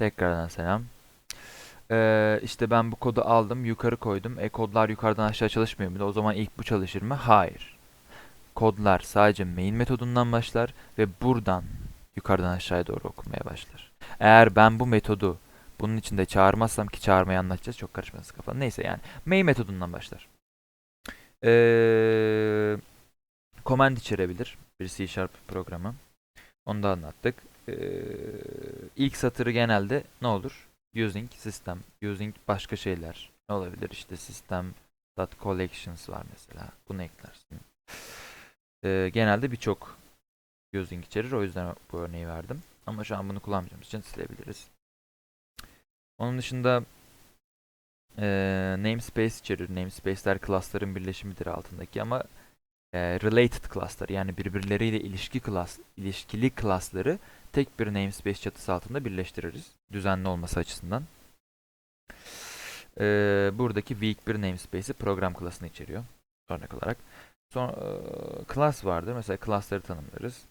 Tekrardan selam. Ee, işte ben bu kodu aldım, yukarı koydum. E kodlar yukarıdan aşağı çalışmıyor mu? O zaman ilk bu çalışır mı? Hayır. Kodlar sadece main metodundan başlar ve buradan yukarıdan aşağıya doğru okunmaya başlar. Eğer ben bu metodu bunun içinde çağırmazsam ki çağırmayı anlatacağız çok karışmasın kafanı. Neyse yani main metodundan başlar. Ee, command içerebilir bir C Sharp programı. Onu da anlattık. Ee, ilk satırı genelde ne olur? Using system, using başka şeyler. Ne olabilir? İşte system dot collections var mesela. Bunu eklersin. Ee, genelde birçok using içerir. O yüzden bu örneği verdim. Ama şu an bunu kullanmayacağımız için silebiliriz. Onun dışında ee, namespace içerir. Namespace'ler class'ların birleşimidir altındaki ama e, related class'lar yani birbirleriyle ilişki class, ilişkili class'ları tek bir namespace çatısı altında birleştiririz. Düzenli olması açısından. Ee, buradaki weak bir namespace'i program class'ını içeriyor. Örnek olarak. Sonra e, class vardır. Mesela class'ları tanımlarız.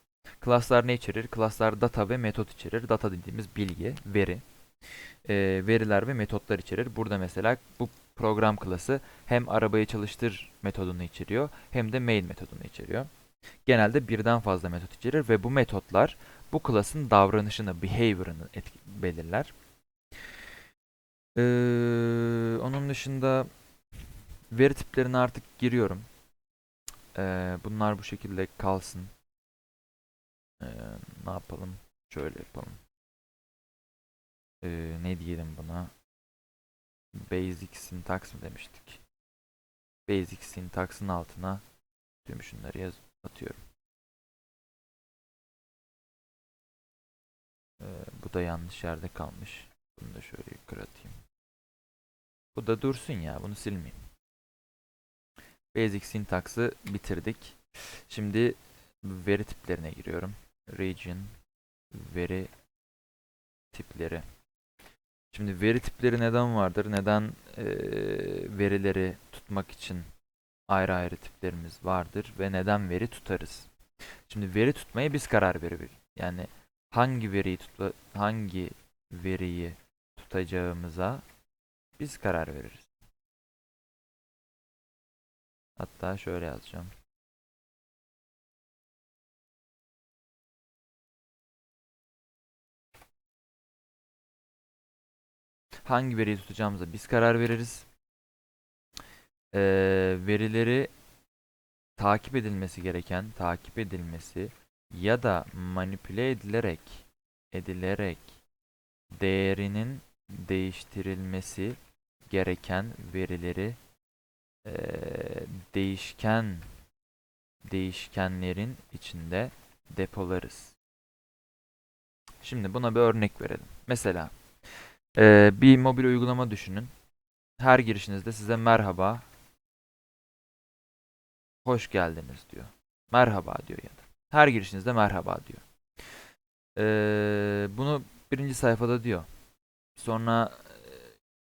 Class'lar ne içerir? Class'lar data ve metot içerir. Data dediğimiz bilgi, veri. Ee, veriler ve metotlar içerir. Burada mesela bu program klası hem arabayı çalıştır metodunu içeriyor hem de main metodunu içeriyor. Genelde birden fazla metot içerir ve bu metotlar bu klasın davranışını, behavior'ını belirler. Ee, onun dışında veri tiplerine artık giriyorum. Ee, bunlar bu şekilde kalsın. Ee, ne yapalım? Şöyle yapalım. Ee, ne diyelim buna? Basic syntax mı demiştik? Basic syntax'ın altına tüm şunları yaz atıyorum. Ee, bu da yanlış yerde kalmış. Bunu da şöyle yukarı. Bu da dursun ya. Bunu silmeyeyim. Basic syntax'ı bitirdik. Şimdi veri tiplerine giriyorum. Region veri tipleri. Şimdi veri tipleri neden vardır? Neden eee, verileri tutmak için ayrı ayrı tiplerimiz vardır ve neden veri tutarız? Şimdi veri tutmaya biz karar veririz. Yani hangi veriyi tutla hangi veriyi tutacağımıza biz karar veririz. Hatta şöyle yazacağım. Hangi veriyi tutacağımıza biz karar veririz. Ee, verileri takip edilmesi gereken, takip edilmesi ya da manipüle edilerek edilerek değerinin değiştirilmesi gereken verileri eee, değişken değişkenlerin içinde depolarız. Şimdi buna bir örnek verelim. Mesela eee, bir mobil uygulama düşünün. Her girişinizde size merhaba, hoş geldiniz diyor. Merhaba diyor ya da. Her girişinizde merhaba diyor. Ee, bunu birinci sayfada diyor. Sonra e,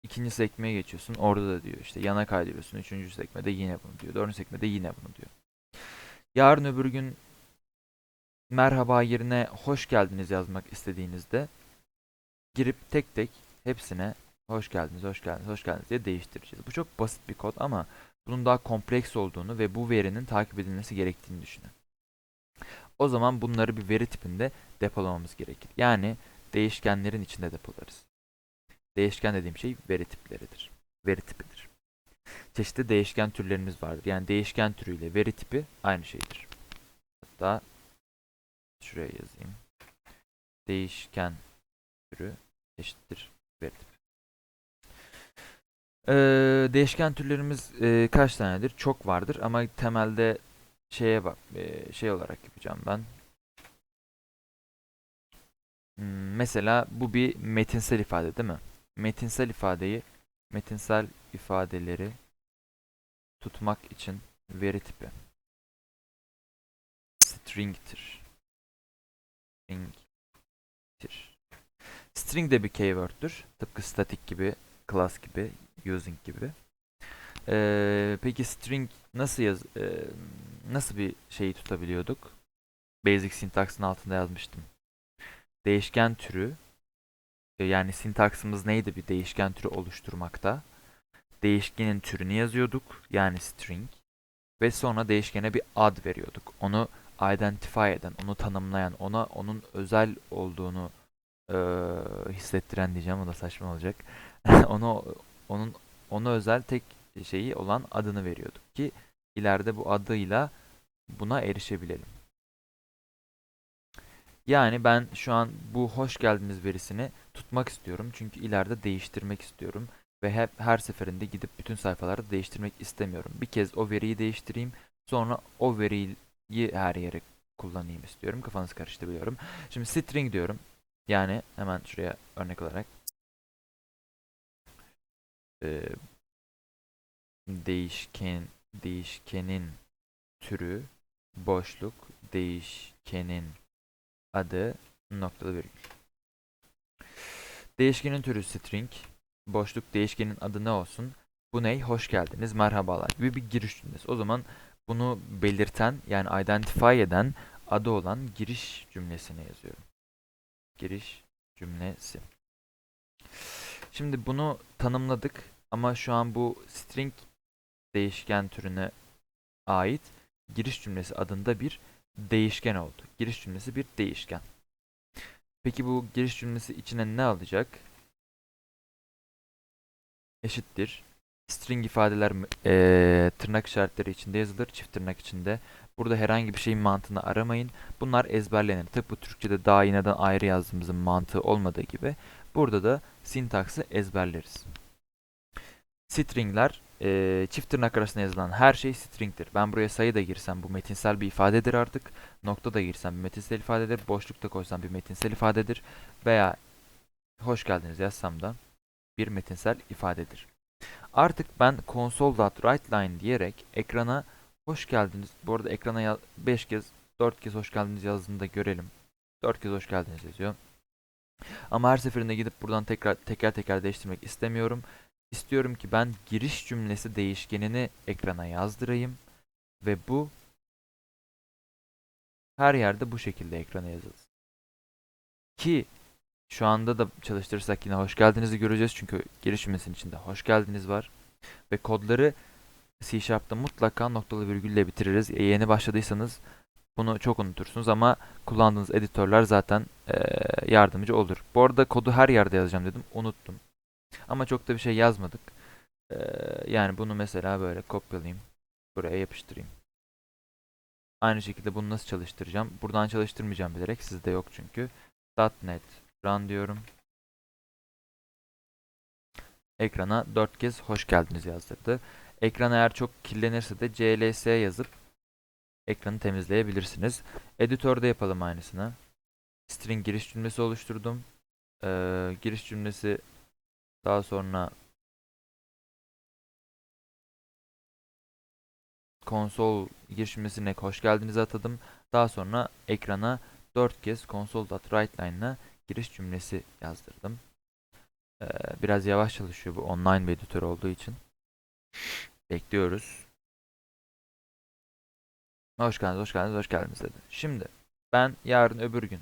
ikinci sekmeye geçiyorsun. Orada da diyor. İşte yana kaydırıyorsun. Üçüncü sekmede yine bunu diyor. Dördüncü sekmede yine bunu diyor. Yarın öbür gün merhaba yerine hoş geldiniz yazmak istediğinizde girip tek tek hepsine hoş geldiniz, hoş geldiniz, hoş geldiniz diye değiştireceğiz. Bu çok basit bir kod ama bunun daha kompleks olduğunu ve bu verinin takip edilmesi gerektiğini düşünün. O zaman bunları bir veri tipinde depolamamız gerekir. Yani değişkenlerin içinde depolarız. Değişken dediğim şey veri tipleridir. Veri tipidir. Çeşitli değişken türlerimiz vardır. Yani değişken türüyle veri tipi aynı şeydir. Hatta şuraya yazayım. Değişken türü eşittir veri tipi. Ee, değişken türlerimiz e, kaç tanedir? Çok vardır ama temelde şeye bak e, şey olarak yapacağım ben. Hmm, Mesela bu bir metinsel ifade değil mi? Metinsel ifadeyi, metinsel ifadeleri tutmak için veri tipi string'tir. String'tir. String de bir keyword'tür. Tıpkı static gibi, class gibi, using gibi. Ee, peki string nasıl yaz e, nasıl bir şeyi tutabiliyorduk? Basic syntax'ın altında yazmıştım. Değişken türü e, yani sintaksımız neydi bir değişken türü oluşturmakta? Değişkenin türünü yazıyorduk yani string ve sonra değişkene bir ad veriyorduk. Onu identify eden, onu tanımlayan, ona onun özel olduğunu e, hissettiren diyeceğim. O da saçma olacak. onu onun ona özel tek şeyi olan adını veriyorduk ki ileride bu adıyla buna erişebilelim. Yani ben şu an bu hoş geldiniz verisini tutmak istiyorum. Çünkü ileride değiştirmek istiyorum. Ve hep her seferinde gidip bütün sayfalarda değiştirmek istemiyorum. Bir kez o veriyi değiştireyim. Sonra o veriyi her yere kullanayım istiyorum. Kafanız karıştı biliyorum. Şimdi string diyorum. Yani hemen şuraya örnek olarak e, değişken değişkenin türü boşluk değişkenin adı noktalı virgül. Değişkenin türü string boşluk değişkenin adı ne olsun? Bu ney? Hoş geldiniz, merhabalar gibi bir giriş cümlesi. O zaman bunu belirten yani identify eden adı olan giriş cümlesine yazıyorum. Giriş cümlesi. Şimdi bunu tanımladık ama şu an bu string değişken türüne ait giriş cümlesi adında bir değişken oldu. Giriş cümlesi bir değişken. Peki bu giriş cümlesi içine ne alacak? Eşittir. String ifadeler e, tırnak işaretleri içinde yazılır, çift tırnak içinde. Burada herhangi bir şeyin mantığını aramayın. Bunlar ezberlenir. Tıpkı Türkçe'de daha yineden ayrı yazdığımızın mantığı olmadığı gibi burada da sintaksı ezberleriz. Stringler e, çift tırnak arasında yazılan her şey string'tir. Ben buraya sayı da girsem bu metinsel bir ifadedir artık. Nokta da girsem bir metinsel ifadedir. Boşluk da koysam bir metinsel ifadedir. Veya hoş geldiniz yazsam da bir metinsel ifadedir. Artık ben console.writeLine diyerek ekrana hoş geldiniz. Bu arada ekrana 5 kez 4 kez hoş geldiniz yazdığında görelim. 4 kez hoş geldiniz yazıyor. Ama her seferinde gidip buradan tekrar teker teker değiştirmek istemiyorum. İstiyorum ki ben giriş cümlesi değişkenini ekrana yazdırayım ve bu her yerde bu şekilde ekrana yazılsın. Ki şu anda da çalıştırırsak yine hoş geldinizi göreceğiz. Çünkü giriş cümlesinin içinde hoş geldiniz var. Ve kodları C Sharp'ta mutlaka noktalı virgülle bitiririz. E, yeni başladıysanız bunu çok unutursunuz ama kullandığınız editörler zaten e, yardımcı olur. Bu arada kodu her yerde yazacağım dedim. Unuttum. Ama çok da bir şey yazmadık. Ee, yani bunu mesela böyle kopyalayayım. Buraya yapıştırayım. Aynı şekilde bunu nasıl çalıştıracağım? Buradan çalıştırmayacağım bilerek. Sizde yok çünkü. .NET Run diyorum. Ekrana 4 kez hoş geldiniz yazdırdı. Ekran eğer çok kirlenirse de CLS yazıp ekranı temizleyebilirsiniz. Editörde yapalım aynısını. String giriş cümlesi oluşturdum. Ee, giriş cümlesi daha sonra konsol girişimesine hoş geldiniz atadım. Daha sonra ekrana 4 kez console.writeLine'la giriş cümlesi yazdırdım. Ee, biraz yavaş çalışıyor bu online bir editör olduğu için. Bekliyoruz. Hoş geldiniz, hoş geldiniz, hoş geldiniz dedi. Şimdi ben yarın öbür gün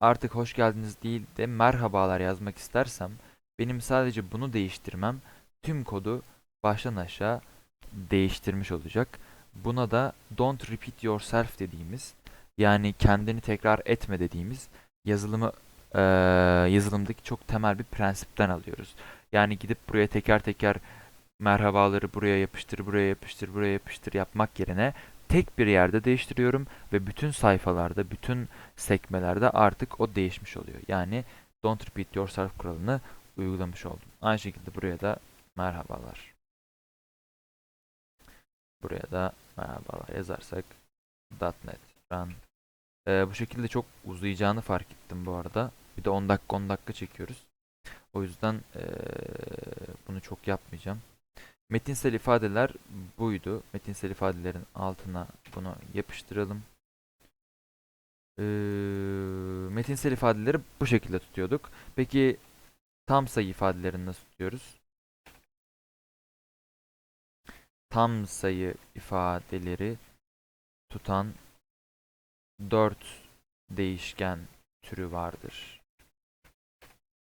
artık hoş geldiniz değil de merhabalar yazmak istersem benim sadece bunu değiştirmem tüm kodu baştan aşağı değiştirmiş olacak. Buna da don't repeat yourself dediğimiz yani kendini tekrar etme dediğimiz yazılımı e, yazılımdaki çok temel bir prensipten alıyoruz. Yani gidip buraya teker teker merhabaları buraya yapıştır, buraya yapıştır, buraya yapıştır yapmak yerine tek bir yerde değiştiriyorum ve bütün sayfalarda, bütün sekmelerde artık o değişmiş oluyor. Yani don't repeat yourself kuralını uygulamış oldum. Aynı şekilde buraya da merhabalar. Buraya da merhabalar yazarsak .NET Run. Ee, bu şekilde çok uzayacağını fark ettim bu arada. Bir de 10 dakika 10 dakika çekiyoruz. O yüzden ee, bunu çok yapmayacağım. Metinsel ifadeler buydu. Metinsel ifadelerin altına bunu yapıştıralım. Ee, metinsel ifadeleri bu şekilde tutuyorduk. Peki Tam sayı ifadelerini nasıl tutuyoruz? Tam sayı ifadeleri tutan 4 değişken türü vardır.